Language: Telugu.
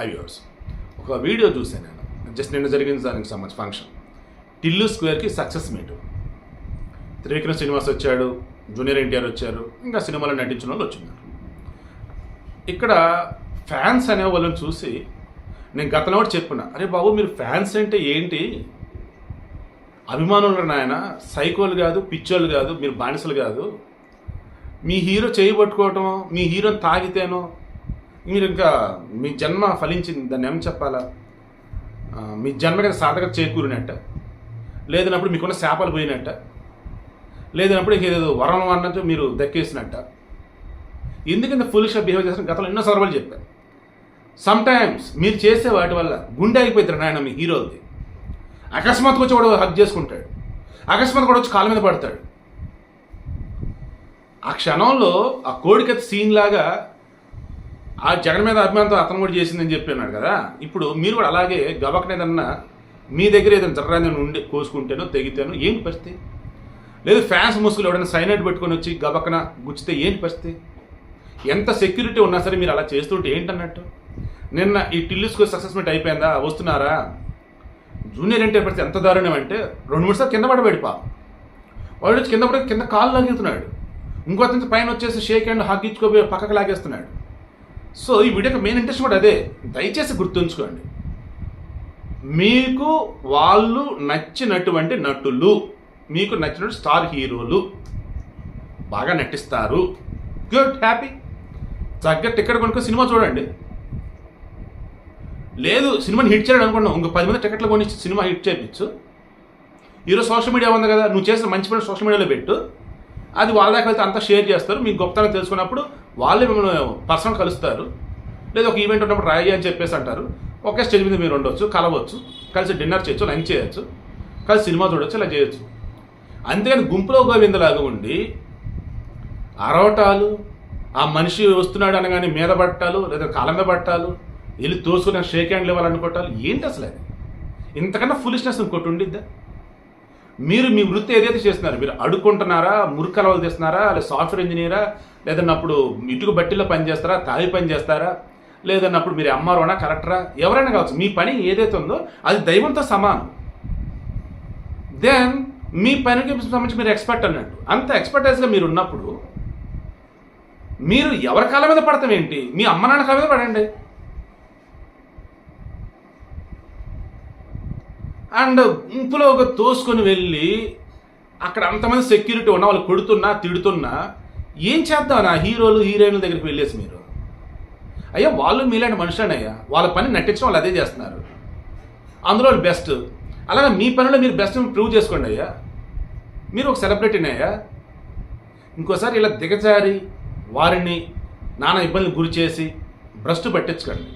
హై వ్యూవర్స్ ఒక వీడియో చూశాను నేను జస్ట్ నిన్న జరిగిన దానికి సంబంధించి ఫంక్షన్ టిల్లు స్క్వేర్కి సక్సెస్ మీట్ త్రివిక్రమ్ శ్రీనివాస్ వచ్చాడు జూనియర్ ఎన్టీఆర్ వచ్చారు ఇంకా సినిమాలో నటించిన వాళ్ళు వచ్చిన్నారు ఇక్కడ ఫ్యాన్స్ అనే వాళ్ళని చూసి నేను గతంలో కూడా చెప్పిన అరే బాబు మీరు ఫ్యాన్స్ అంటే ఏంటి? అభిమానులు నాయన సైకోలు కాదు పిచ్చోళ్ళు కాదు మీరు బానిసలు కాదు. మీ హీరో చేయబట్టుకోవటం మీ హీరోని తాగితేనో మీరు ఇంకా మీ జన్మ ఫలించింది దాన్ని ఏం చెప్పాలా? ఆ, మీ జన్మకి సాధక చేకూరినట్ట. లేదన్నప్పుడు మీకున్న శాపాలు పోయినట్ట. లేదన్నప్పుడు ఏదో వరం అన్నట్టు మీరు దక్కేసినట్ట. ఎందుకంత ఫుల్గా బిహేవ్ చేసిన గతంలో ఎన్నో సర్వాలు చెప్పారు సమ్ టైమ్స్ మీరు చేసే వాటి వల్ల గుండె అయిపోతారు నాయన మీ హీరోది అకస్మాత్తుగా వచ్చి వాడు హక్ చేసుకుంటాడు. అకస్మాత్ కూడా వచ్చి కాళ్ళ మీద పడతాడు. ఆ క్షణంలో ఆ కోడికత్తి సీన్ లాగా ఆ జగన్ మీద అభిమానంతో అతను కూడా చేసిందని చెప్పి అన్నాడు కదా. ఇప్పుడు మీరు కూడా అలాగే గబక్కన ఏదన్నా మీ దగ్గర ఏదైనా జర్రాన్ని ఉండి కోసుకుంటేనో తెగితేనో ఏంటి పరిస్థితి? లేదు ఫ్యాన్స్ ముసుగులు ఎవడైనా సైనైట్ పెట్టుకొని వచ్చి గబక్కన గుచ్చితే ఏంటి పరిస్థితి? ఎంత సెక్యూరిటీ ఉన్నా సరే మీరు అలా చేస్తుంటే ఏంటన్నట్టు? నిన్న ఈ టిల్లుస్కో సక్సెస్మెంట్ అయిపోయిందా? వస్తున్నారా? జూనియర్ ఎన్టీఆర్ పరిస్థితి ఎంత దారుణం అంటే రెండు మూడు సార్లు కింద పడబడి పా వాడు వచ్చి కింద పడి కింద కాళ్ళు లాగేస్తున్నాడు. ఇంకో అతను పైన వచ్చేసి షేక్ హ్యాండ్ హగ్ ఇచ్చుకోబోయి పక్కకు లాగేస్తున్నాడు. సో ఈ వీడియోకి మెయిన్ ఇంట్రెస్ట్ కూడా అదే. దయచేసి గుర్తుంచుకోండి. మీకు వాళ్ళు నచ్చినటువంటి నటులు మీకు నచ్చినటువంటి స్టార్ హీరోలు బాగా నటిస్తారు. గుడ్ హ్యాపీ చక్కగా టికెట్ కొనుక్కో సినిమా చూడండి. లేదు సినిమాని హిట్ చేయాలని అనుకున్నాం ఇంకో పది మంది టికెట్లు కొని సినిమా హిట్ చేయించు. ఈరోజు సోషల్ మీడియా ఉంది కదా నువ్వు చేసిన మంచి పని సోషల్ మీడియాలో పెట్టు. అది వాళ్ళ దాకా వెళ్తే అంతా షేర్ చేస్తారు. మీకు గొప్పతనం తెలుసుకున్నప్పుడు వాళ్ళే మిమ్మల్ని పర్సనల్ కలుస్తారు. లేదా ఒక ఈవెంట్ ఉన్నప్పుడు రాయి అని చెప్పేసి అంటారు. ఒకే స్టేజ్ మీద మీరు ఉండొచ్చు కలవచ్చు కలిసి డిన్నర్ చేయొచ్చు లంచ్ చేయొచ్చు కలిసి సినిమా చూడొచ్చు ఇలా చేయొచ్చు. అంతేగాని గుంపులో గోవిందలాగా ఉండి అరవటాలు ఆ మనిషి వస్తున్నాడు అనగానే మీద పట్టాలు లేదా కాలం మీద పట్టాలు వెళ్ళి తోసుకుని షేక్ హ్యాండ్లు ఇవ్వాలనుకోవటాలు ఏంటి అసలు అది? ఇంతకన్నా ఫులిష్నెస్ ఇంకోటి ఉండిద్దా? మీరు మీ వృత్తి ఏదైతే చేస్తున్నారు మీరు అడుక్కుంటున్నారా మురుకలవలు తెస్తున్నారా లేదా సాఫ్ట్వేర్ ఇంజనీరా లేదన్నప్పుడు ఇటుకు బట్టిలో పని చేస్తారా తావి పని చేస్తారా లేదన్నప్పుడు మీరు ఎంఆర్ఓనా కరెక్టరా ఎవరైనా కావచ్చు మీ పని ఏదైతే ఉందో అది దైవంతో సమానం. దెన్ మీ పనికి సంబంధించి మీరు ఎక్స్పర్ట్ అన్నట్టు. అంత ఎక్స్పర్టైజ్గా మీరు ఉన్నప్పుడు మీరు ఎవరి కాళ్ళ మీద పడతాం ఏంటి? మీ అమ్మ నాన్న కాళ్ళ మీద పడండి. అండ్ ఇంపులో ఒక తోసుకొని వెళ్ళి అక్కడ అంతమంది సెక్యూరిటీ ఉన్న వాళ్ళు కొడుతున్నా తిడుతున్నా ఏం చేద్దాం నా హీరోలు హీరోయిన్ల దగ్గరికి వెళ్ళేసి మీరు? అయ్యా వాళ్ళు మీలాంటి మనుషులనయ్యా. వాళ్ళ పని నటించడం వాళ్ళు అదే చేస్తున్నారు. అందులో బెస్ట్ అలాగే మీ పనిలో మీరు బెస్ట్ ప్రూవ్ చేసుకోండి అయ్యా. మీరు ఒక సెలబ్రిటీనయ్యా ఇంకోసారి ఇలా దిగజారి వారిని నానా ఇబ్బందులు గురి చేసి భ్రష్టు పట్టించుకోండి.